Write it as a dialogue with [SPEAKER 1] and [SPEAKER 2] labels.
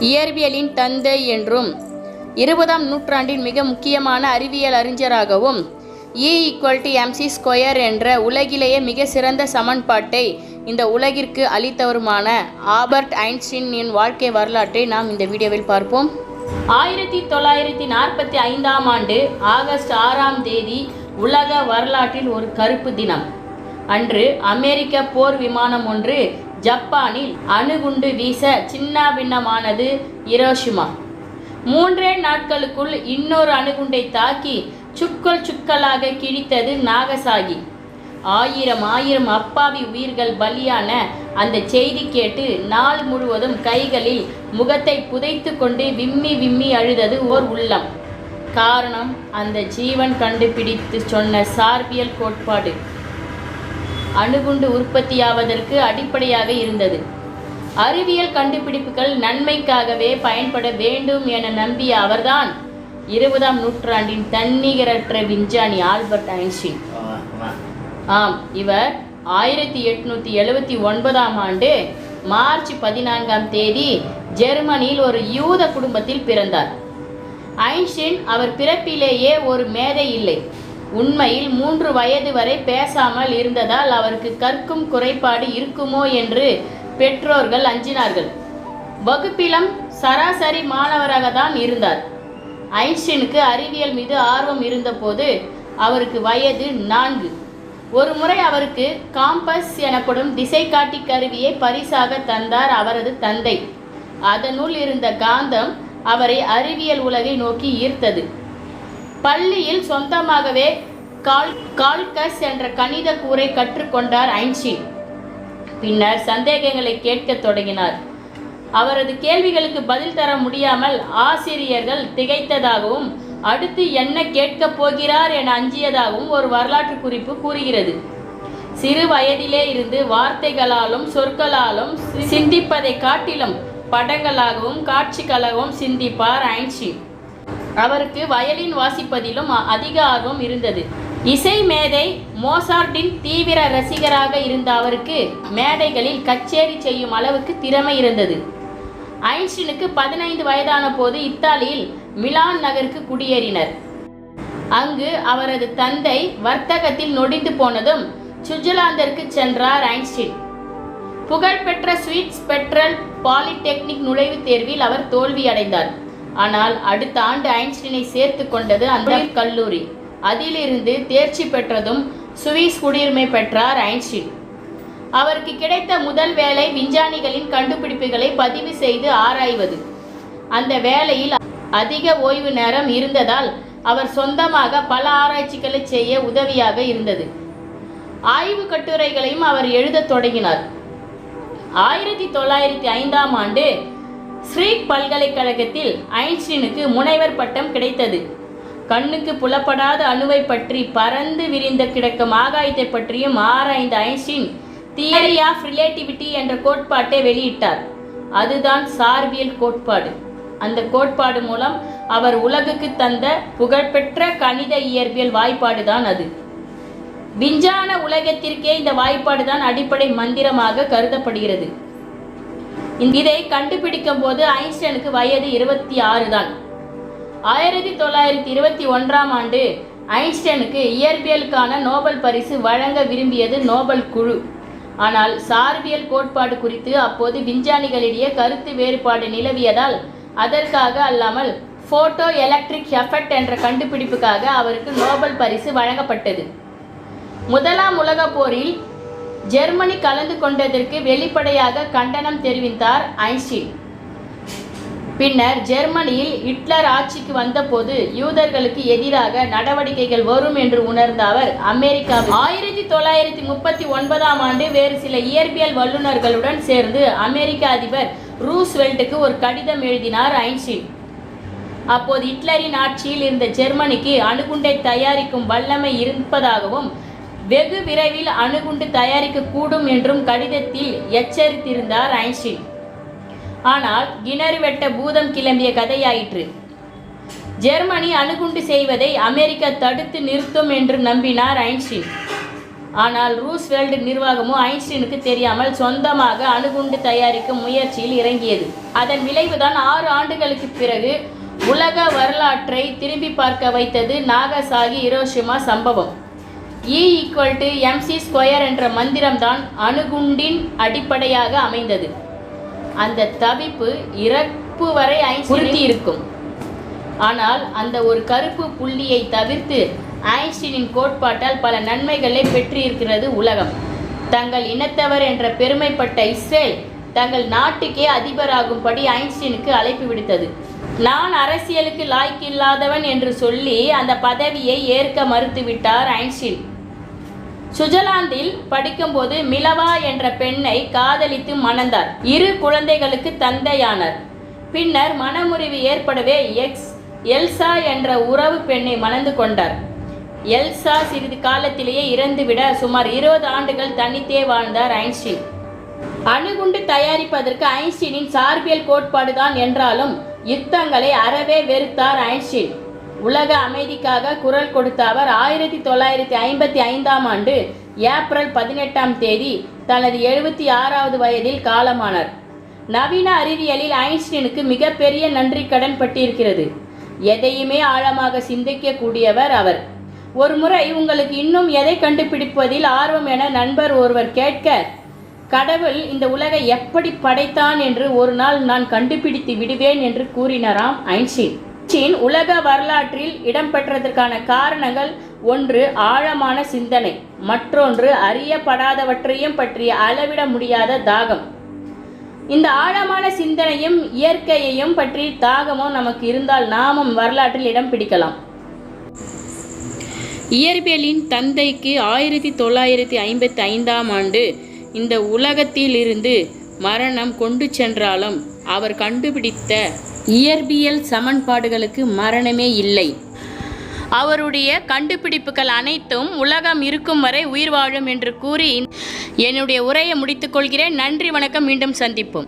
[SPEAKER 1] இயற்பியலின் தந்தை என்றும் இருபதாம் நூற்றாண்டின் மிக முக்கியமான அறிவியல் அறிஞராகவும் E equal to MC square என்ற உலகிலேயே மிக சிறந்த சமன்பாட்டை இந்த உலகிற்கு அளித்தவருமான ஆபர்ட் ஐன்ஸ்டீனின் வாழ்க்கை வரலாற்றை நாம் இந்த வீடியோவில் பார்ப்போம். ஆயிரத்தி தொள்ளாயிரத்தி நாற்பத்தி ஐந்தாம் ஆண்டு ஆகஸ்ட் ஆறாம் தேதி உலக வரலாற்றில் ஒரு கருப்பு தினம். அன்று அமெரிக்க போர் விமானம் ஒன்று ஜப்பானில் அணுகுண்டு வீச சின்னாபின்னமானது இரோஷிமா மூன்றே நாட்களுக்குள் இன்னொரு அணுகுண்டை தாக்கி சுக்கல் சுக்கலாக கிழித்தது நாகசாகி. ஆயிரம் ஆயிரம் அப்பாவி உயிர்கள் பலியான அந்த செய்தி கேட்டு நாள் முழுவதும் கைகளில் முகத்தை புதைத்து கொண்டு விம்மி விம்மி அழுதது ஓர் உள்ளம். காரணம் அந்த ஜீவன் கண்டுபிடித்து சொன்ன சார்பியல் கோட்பாடு. அணுகுண்டு உற்பத்தியாவதற்கு அடிப்படையாக இருந்தது. அறிவியல் கண்டுபிடிப்புகள் நன்மைக்காகவே பயன்பட வேண்டும் என நம்பிய அவர்தான் இருபதாம் நூற்றாண்டின் தன்னிகரற்ற விஞ்ஞானி ஆல்பர்ட் ஐன்ஸ்டீன். ஆம் இவர் ஆயிரத்தி எட்நூற்றி எழுபத்தி ஒன்பதாம் ஆண்டு மார்ச் பதினான்காம் தேதி ஜெர்மனியில் ஒரு யூத குடும்பத்தில் பிறந்தார். ஐன்ஸ்டீன் அவர் பிறப்பிலேயே ஒரு மேதை இல்லை. உண்மையில் மூன்று வயது வரை பேசாமல் இருந்ததால் அவருக்கு கற்கும் குறைபாடு இருக்குமோ என்று பெற்றோர்கள் அஞ்சினார்கள். வகுப்பிலும் சராசரி மாணவராக தான் இருந்தார். ஐன்ஸ்டீனுக்கு அறிவியல் மீது ஆர்வம் இருந்தபோது அவருக்கு வயது நான்கு. ஒரு முறை அவருக்கு காம்பஸ் எனப்படும் திசைகாட்டி கருவியை பரிசாக தந்தார் அவரது தந்தை. அதனுள் இருந்த காந்தம் அவரை அறிவியல் உலகை நோக்கி ஈர்த்தது. பள்ளியில் சொந்தமாகவே கால் கால்கஸ் என்ற கணித கூரை கற்றுக்கொண்டார் ஐன்ஸ்டீன் பின்னர் சந்தேகங்களை கேட்கத் தொடங்கினார். அவரது கேள்விகளுக்கு பதில் தர முடியாமல் ஆசிரியர்கள் திகைத்ததாகவும் அடுத்து என்ன கேட்கப் போகிறார் என அஞ்சியதாகவும் ஒரு வரலாற்று குறிப்பு கூறுகிறது. சிறு வயதிலே இருந்து வார்த்தைகளாலும் சொற்களாலும் சிந்திப்பதை காட்டிலும் படங்களாகவும் காட்சிகளாகவும் சிந்திப்பார் ஐன்ஸ்டீன் அவருக்கு வயலின் வாசிப்பதிலும் அதிக ஆர்வம் இருந்தது. இசை மேதை மோசார்ட்டின் தீவிர ரசிகராக இருந்த அவருக்கு மேடைகளில் கச்சேரி செய்யும் அளவுக்கு திறமை இருந்தது. ஐன்ஸ்டீனுக்கு பதினைந்து வயதான போது இத்தாலியில் மிலான் நகருக்கு குடியேறினர். அங்கு அவரது தந்தை வர்த்தகத்தில் நொடிந்து போனதும் சுவிட்சர்லாந்திற்கு சென்றார் ஐன்ஸ்டீன். புகழ்பெற்ற ஸ்வீட்ஸ் பெட்ரல் பாலிடெக்னிக் நுழைவுத் தேர்வில் அவர் தோல்வியடைந்தார். ஆனால் அடுத்த ஆண்டு ஐன்ஸ்டீனை சேர்த்து கொண்டது அந்த கல்லூரி. அதிலிருந்து தேர்ச்சி பெற்றதும் சுவிஸ் குடியுரிமை பெற்றார் ஐன்ஸ்டீன். அவருக்கு கிடைத்த முதல் வேலை விஞ்ஞானிகளின் கண்டுபிடிப்புகளை பதிவு செய்து ஆராய்வது. அந்த வேலையில் அதிக ஓய்வு நேரம் இருந்ததால் அவர் சொந்தமாக பல ஆராய்ச்சிகளை செய்ய உதவியாக இருந்தது. ஆய்வு கட்டுரைகளையும் அவர் எழுதத் தொடங்கினார். ஆயிரத்தி தொள்ளாயிரத்தி ஐந்தாம் ஆண்டு ஸ்ரீக் பல்கலைக்கழகத்தில் ஐன்ஸ்டீனுக்கு முனைவர் பட்டம் கிடைத்தது. கண்ணுக்கு புலப்படாத அணுவை பற்றி பறந்து விரிந்த கிடக்கும் ஆகாயத்தை பற்றியும் ஆராய்ந்த ஐன்ஸ்டீன் தியரி ஆஃப் ரிலேட்டிவிட்டி என்ற கோட்பாட்டை வெளியிட்டார். அதுதான் சார்பியல் கோட்பாடு. அந்த கோட்பாடு மூலம் அவர் உலகுக்கு தந்த புகழ்பெற்ற கணித இயற்பியல் வாய்ப்பாடு தான் அது. விஞ்ஞான உலகத்திற்கே இந்த வாய்ப்பாடு தான் அடிப்படை மந்திரமாக கருதப்படுகிறது. இதை கண்டுபிடிக்கும் போது ஐன்ஸ்டைனுக்கு வயது இருபத்தி ஆறு தான். ஆயிரத்தி தொள்ளாயிரத்தி இருபத்தி ஒன்றாம் ஆண்டு ஐன்ஸ்டைனுக்கு இயற்பியலுக்கான நோபல் பரிசு வழங்க விரும்பியது நோபல் குழு. ஆனால் சார்பியல் கோட்பாடு குறித்து அப்போது விஞ்ஞானிகளிடையே கருத்து வேறுபாடு நிலவியதால் அதற்காக அல்லாமல் ஃபோட்டோ எலக்ட்ரிக் எஃபெக்ட் என்ற கண்டுபிடிப்புக்காக அவருக்கு நோபல் பரிசு வழங்கப்பட்டது. முதலாம் உலகப் போரில் ஜெர்மனி கலந்து கொண்டதற்கு வெளிப்படையாக கண்டனம் தெரிவித்தார் ஐன்ஸ்டீன். பின்னர் ஜெர்மனியில் ஹிட்லர் ஆட்சிக்கு வந்தபோது யூதர்களுக்கு எதிராக நடவடிக்கைகள் வரும் என்று உணர்ந்த அவர் அமெரிக்கா ஆயிரத்தி தொள்ளாயிரத்தி முப்பத்தி ஒன்பதாம் ஆண்டு வேறு சில இயற்பியல் வல்லுநர்களுடன் சேர்ந்து அமெரிக்க அதிபர் ரூஸ்வெல்ட்டுக்கு ஒரு கடிதம் எழுதினார் ஐன்ஸ்டீன். அப்போது ஹிட்லரின் ஆட்சியில் இருந்த ஜெர்மனிக்கு அணுகுண்டை தயாரிக்கும் வல்லமை இருப்பதாகவும் வெகு விரைவில் அணுகுண்டு தயாரிக்கக்கூடும் என்றும் கடிதத்தில் எச்சரித்திருந்தார் ஐன்ஸ்டீன். ஆனால் கிணறு வெட்ட பூதம் கிளம்பிய கதையாயிற்று. ஜெர்மனி அணுகுண்டு செய்வதை அமெரிக்கா தடுத்து நிறுத்தும் என்று நம்பினார் ஐன்ஸ்டீன். ஆனால் ரூஸ்வெல்ட் நிர்வாகமும் ஐன்ஸ்டீனுக்கு தெரியாமல் சொந்தமாக அணுகுண்டு தயாரிக்கும் முயற்சியில் இறங்கியது. அதன் விளைவுதான் ஆறு ஆண்டுகளுக்கு பிறகு உலக வரலாற்றை திரும்பி பார்க்க வைத்தது நாகசாகி ஹிரோஷிமா சம்பவம். E equal to MC square என்ற மந்திரம்தான் அணுகுண்டின் அடிப்படையாக அமைந்தது. அந்த தவிப்பு இறப்பு வரை ஐன்ஸ்டீன் இருக்கும் ஆனால் அந்த ஒரு கருப்பு புள்ளியை தவிர்த்து ஐன்ஸ்டீனின் கோட்பாட்டால் பல நன்மைகளை பெற்றிருக்கிறது உலகம். தங்கள் இனத்தவர் என்ற பெருமைப்பட்ட இஸ்ரேல் தங்கள் நாட்டுக்கே அதிபராகும்படி ஐன்ஸ்டீனுக்கு அழைப்பு விடுத்தது. நான் அரசியலுக்கு லாய்க்கில்லாதவன் என்று சொல்லி அந்த பதவியை ஏற்க மறுத்துவிட்டார் ஐன்ஸ்டீன். சுவிட்சர்லாந்தில் படிக்கும்போது மிலவா என்ற பெண்ணை காதலித்து மணந்தார். இரு குழந்தைகளுக்கு தந்தையானார். பின்னர் மனமுறிவு ஏற்படவே எக்ஸ் எல்சா என்ற உறவு பெண்ணை மணந்து கொண்டார். எல்சா சிறிது காலத்திலேயே இறந்துவிட சுமார் இருபது ஆண்டுகள் தனித்தே வாழ்ந்தார் ஐன்ஸ்டீன். அணுகுண்டு தயாரிப்பதற்கு ஐன்ஸ்டீனின் சார்பியல் கோட்பாடுதான் என்றாலும் யுத்தங்களை அறவே வெறுத்தார் ஐன்ஸ்டீன். உலக அமைதிக்காக குரல் கொடுத்த அவர் ஆயிரத்தி தொள்ளாயிரத்தி ஐம்பத்தி ஐந்தாம் ஆண்டு ஏப்ரல் பதினெட்டாம் தேதி தனது எழுபத்தி ஆறாவது வயதில் காலமானார். நவீன அறிவியலில் ஐன்ஸ்டீனுக்கு மிகப்பெரிய நன்றி கடன் பட்டிருக்கிறது. எதையுமே ஆழமாக சிந்திக்கக்கூடியவர் அவர். ஒரு முறை உங்களுக்கு இன்னும் எதை கண்டுபிடிப்பதில் ஆர்வம் என நண்பர் ஒருவர் கேட்க கடவுள் இந்த உலகை எப்படி படைத்தான் என்று ஒரு நாள் நான் கண்டுபிடித்து விடுவேன் என்று கூறினாராம் ஐன்ஸ்டீன். சீன் உலக வரலாற்றில் இடம்பெற்றதற்கான காரணங்கள் ஒன்று ஆழமான சிந்தனை மற்றொன்று அறியப்படாதவற்றையும் பற்றிய அளவிட முடியாத தாகம். இந்த ஆழமான சிந்தனையும் இயற்கையையும் பற்றி தாகமும் நமக்கு இருந்தால் நாமும் வரலாற்றில் இடம் பிடிக்கலாம். இயற்பியலின் தந்தைக்கு ஆயிரத்தி தொள்ளாயிரத்தி ஐம்பத்தி ஐந்தாம் ஆண்டு இந்த உலகத்திலிருந்து மரணம் கொண்டு சென்றாலும் அவர் கண்டுபிடித்த இயற்பியல் சமன்பாடுகளுக்கு மரணமே இல்லை. அவருடைய கண்டுபிடிப்புகள் அனைத்தும் உலகம் இருக்கும் வரை உயிர் வாழும் என்று கூறி என்னுடைய உரையை முடித்துக்கொள்கிறேன் நன்றி வணக்கம். மீண்டும் சந்திப்போம்.